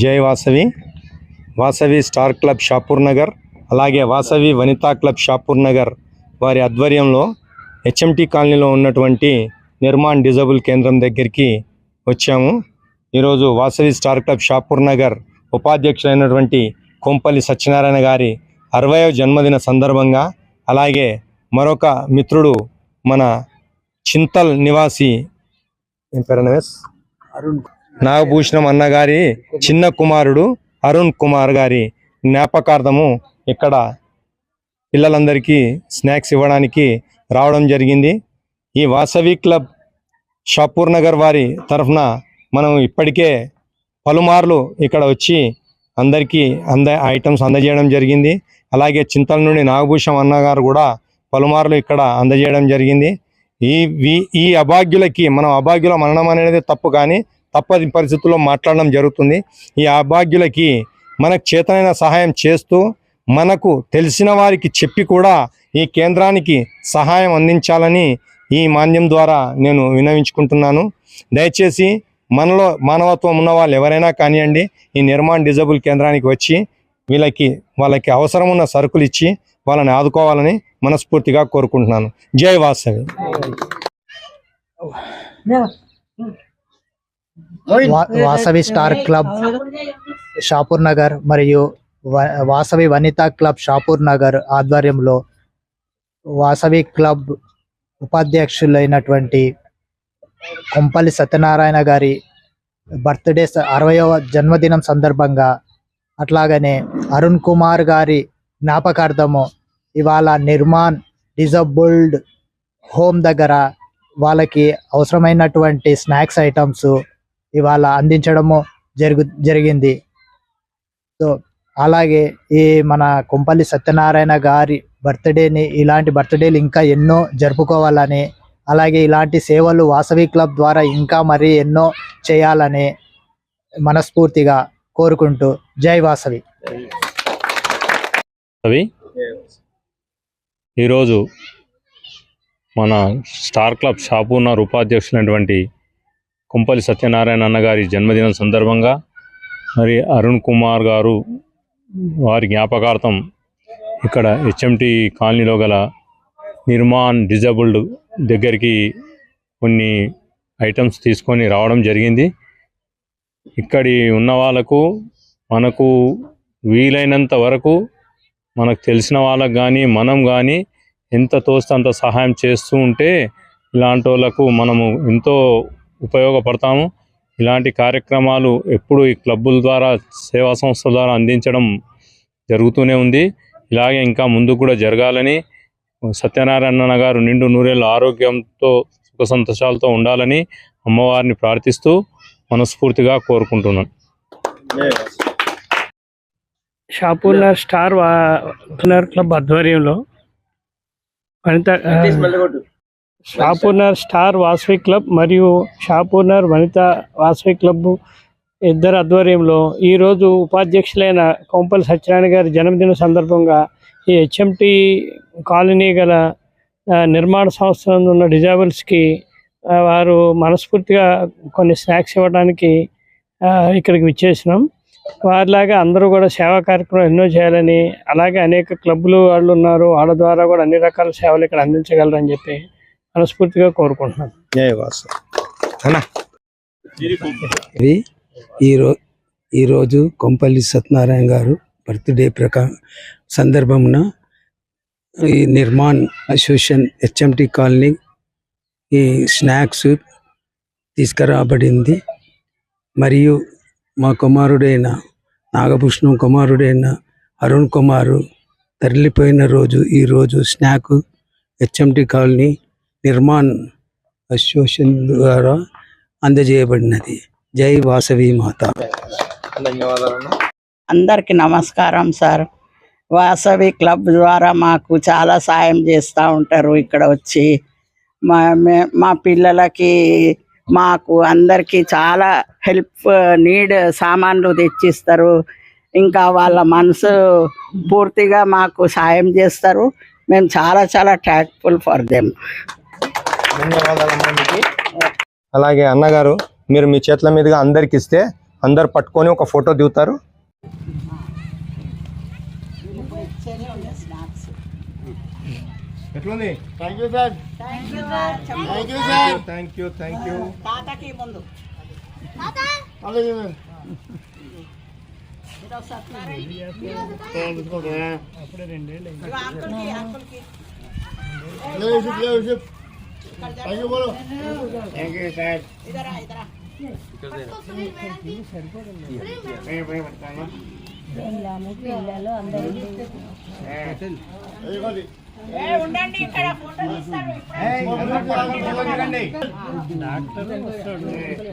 జై Vasavi. Vasavi star club Shapur Nagar అలాగే Vasavi Vanitha club Shapur Nagar వారి ఆధ్వర్యంలో హెచ్ఎంటీ కాలనీలో ఉన్నటువంటి నిర్మాణ్ డిజబుల్ కేంద్రం దగ్గరికి వచ్చాము. ఈరోజు వాసవి స్టార్ క్లబ్ షాపూర్ నగర్ ఉపాధ్యక్షులైనటువంటి కొంపల్లి సత్యనారాయణ గారి అరవయవ జన్మదిన సందర్భంగా అలాగే మరొక మిత్రుడు మన చింతల్ నివాసి. ఏం పేరు అరుణ్. నాగభూషణం అన్నగారి చిన్న కుమారుడు అరుణ్ కుమార్ గారి జ్ఞాపకార్థము ఇక్కడ పిల్లలందరికీ స్నాక్స్ ఇవ్వడానికి రావడం జరిగింది. ఈ వాసవి క్లబ్ షాపూర్ నగర్ వారి తరఫున మనం ఇప్పటికే పలుమార్లు ఇక్కడ వచ్చి అందరికీ అంద ఐటమ్స్ అందజేయడం జరిగింది. అలాగే చింతల నుండి నాగభూషణం అన్నగారు కూడా పలుమార్లు ఇక్కడ అందజేయడం జరిగింది. ఈ వీ- ఈ అభాగ్యులకి మనం అభాగ్యుల మరణం అనేది తప్పు కానీ తప్పని పరిస్థితుల్లో మాట్లాడడం జరుగుతుంది. ఈ అభాగ్యులకి మనకు చేతనైన సహాయం చేస్తూ మనకు తెలిసిన వారికి చెప్పి కూడా ఈ కేంద్రానికి సహాయం అందించాలని ఈ మాన్యం ద్వారా నేను వినవించుకుంటున్నాను దయచేసి మనలో మానవత్వం ఉన్న వాళ్ళు ఎవరైనా కానివ్వండి ఈ నిర్మాణ్ డిజబుల్ కేంద్రానికి వచ్చి వీళ్ళకి వాళ్ళకి అవసరం ఉన్న సరుకులు ఇచ్చి వాళ్ళని ఆదుకోవాలని మనస్ఫూర్తిగా కోరుకుంటున్నాను. జై వాసవి వాసవి స్టార్ క్లబ్ షాపూర్ నగర్ మరియు వాసవి వనితా క్లబ్ షాపూర్ నగర్ ఆధ్వర్యంలో వాసవి క్లబ్ ఉపాధ్యక్షులైనటువంటి కొంపల్లి సత్యనారాయణ గారి బర్త్డే అరవయవ జన్మదినం సందర్భంగా అట్లాగనే అరుణ్ కుమార్ గారి జ్ఞాపకార్థము ఇవాళ నిర్మాణ్ డిజబుల్డ్ హోమ్ దగ్గర వాళ్ళకి అవసరమైనటువంటి స్నాక్స్ ఐటమ్స్ ఇవాళ అందించడము జరుగు జరిగింది. సో అలాగే ఈ మన కొంపల్లి సత్యనారాయణ గారి బర్త్డేని ఇలాంటి బర్త్డేలు ఇంకా ఎన్నో జరుపుకోవాలని అలాగే ఇలాంటి సేవలు వాసవి క్లబ్ ద్వారా ఇంకా మరి ఎన్నో చేయాలని మనస్ఫూర్తిగా కోరుకుంటూ జై వాసవి. అవి ఈరోజు మన స్టార్ క్లబ్ షాపూర్నర్ ఉపాధ్యక్షులైనటువంటి కుంపల్లి సత్యనారాయణ అన్నగారి జన్మదినం సందర్భంగా మరి అరుణ్ కుమార్ గారు వారి జ్ఞాపకార్థం ఇక్కడ హెచ్ఎంటి కాలనీలో గల నిర్మాణ్ డిజబుల్డ్ దగ్గరికి కొన్ని ఐటమ్స్ తీసుకొని రావడం జరిగింది. ఇక్కడి ఉన్న వాళ్ళకు మనకు వీలైనంత వరకు మనకు తెలిసిన వాళ్ళకు కానీ మనం కానీ ఎంత తోస్తే అంత సహాయం చేస్తూ ఉంటే ఇలాంటి వాళ్ళకు మనము ఎంతో ఉపయోగపడతాము. ఇలాంటి కార్యక్రమాలు ఎప్పుడు ఈ క్లబ్బుల ద్వారా సేవా సంస్థల ద్వారా అందించడం జరుగుతూనే ఉంది. ఇలాగే ఇంకా ముందు కూడా జరగాలని సత్యనారాయణ గారు నిండు నూరేళ్ళ ఆరోగ్యంతో సుఖ సంతోషాలతో ఉండాలని అమ్మవారిని ప్రార్థిస్తూ మనస్ఫూర్తిగా కోరుకుంటున్నాను. షాపూర్నర్ స్టార్ వా- క్లబ్ ఆధ్వర్యంలో. వనిత షాపూర్నర్ స్టార్ వాసవి క్లబ్ మరియు షాపూర్నర్ వనిత వాసవి క్లబ్ ఇద్దరు ఆధ్వర్యంలో ఈరోజు ఉపాధ్యక్షులైన కొంపల్ సత్యనారాయణ గారి జన్మదిన సందర్భంగా ఈ హెచ్ఎంటి కాలనీ గల నిర్మాణ సంస్థ ఉన్న డిజాబుల్స్కి వారు మనస్ఫూర్తిగా కొన్ని స్నాక్స్ ఇవ్వడానికి ఆ, ఇక్కడికి విచ్చేసినాం. వారిలాగా అందరూ కూడా సేవా కార్యక్రమం ఎన్నో చేయాలని అలాగే అనేక క్లబ్లు వాళ్ళు ఉన్నారు వాళ్ళ ద్వారా కూడా అన్ని రకాల సేవలు ఇక్కడ అందించగలరని చెప్పి మనస్ఫూర్తిగా కోరుకుంటున్నాను ఇది ఈరో ఈరోజు కొంపల్లి సత్యనారాయణ గారు బర్త్డే ప్రకా సందర్భమున ఈ నిర్మాణ్ అసోసియేషన్ హెచ్ఎంటి కాలనీ ఈ స్నాక్స్ తీసుకురాబడింది. మరియు మా కుమారుడైన నాగభూషణం కుమారుడైన అరుణ్ కుమారు తరలిపోయిన రోజు ఈ రోజు snack HMT colony Nirman association ద్వారా అందజేయబడినది. జై వాసవి మాత. ధన్యవాదాలన్నా అందరికీ నమస్కారం సార్. వాసవి క్లబ్ ద్వారా మాకు చాలా సాయం చేస్తూ ఉంటారు ఇక్కడ వచ్చి. మా మే- మా పిల్లలకి మాకు అందరికీ చాలా హెల్ప్ నీడ్ సామాన్లు తెచ్చిస్తారు. ఇంకా వాళ్ళ మనసు పూర్తిగా మాకు సాయం చేస్తారు. మేము చాలా చాలా థ్యాంక్ఫుల్ ఫర్ దెమ్ ధన్యవాదాలమ్మా మీకు అలాగే అన్నగారు మీరు మీ చేతుల మీదుగా అందరికి ఇస్తే అందరు పట్టుకొని ఒక ఫోటో దిగుతారు. ఎట్లుంది? Thank you sir thank you sir thank you thank you ముందు.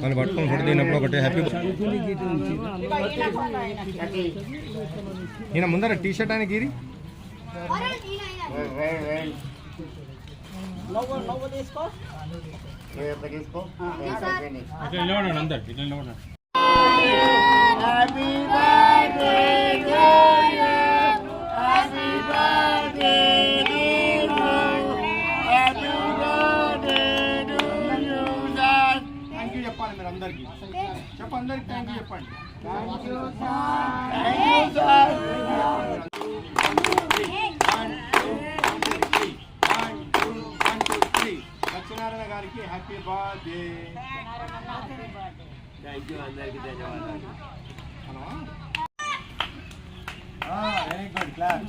మనం పట్టుకొని ఫోటో దిగినప్పుడు ఒకటి హ్యాపీ ఈయన ముందర టీ షర్ట్ ఆయన Giri. నువ్వు నువ్వు తీసుకో థ్యాంక్ యూ చెప్పాలి మీరు అందరికి చెప్ప అందరికి థ్యాంక్ యూ చెప్పండి Satyanarayana happy birthday thank you అందరికి ధన్యవాదాలు. Very good class